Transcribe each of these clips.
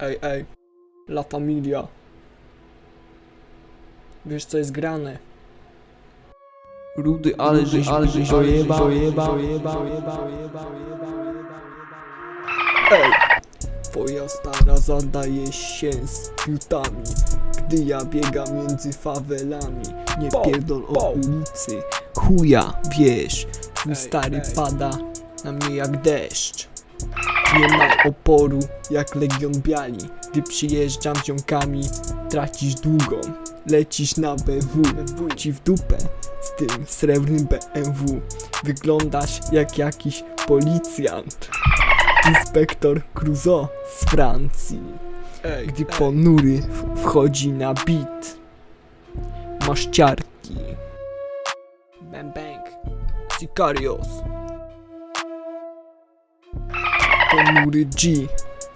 Ej, ej, La Familia. Wiesz co jest grane? Rudy, ale żeś, ale żeś dojeba, dojeba, Ej! Twoja stara zadaje się z fiutami Gdy ja biegam między fawelami. Nie pierdol o ulicy Chuja, wiesz. Twój stary pada na mnie jak deszcz Nie ma oporu jak Legion Biali. Gdy przyjeżdżam ziomkami Tracisz długą Lecisz na BW Ci w dupę z tym srebrnym BMW Wyglądasz jak jakiś policjant. Inspektor Crusoe z Francji. Gdy ponury wchodzi na bit. Masz ciarki. Bang bang. Sicarios Ponury G.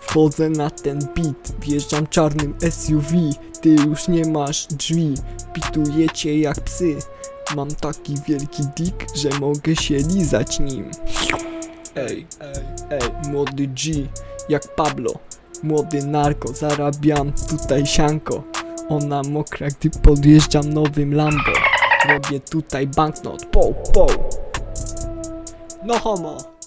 Wchodzę na ten beat Wjeżdżam czarnym SUV Ty już nie masz drzwi Pituję cię jak psy. Mam taki wielki dick, że mogę się lizać nim. Ej, ej, ej, młody G, jak Pablo. Młody narko, zarabiam tutaj sianko. Ona mokra, gdy podjeżdżam nowym Lambo. Robię tutaj banknot, po, po No homo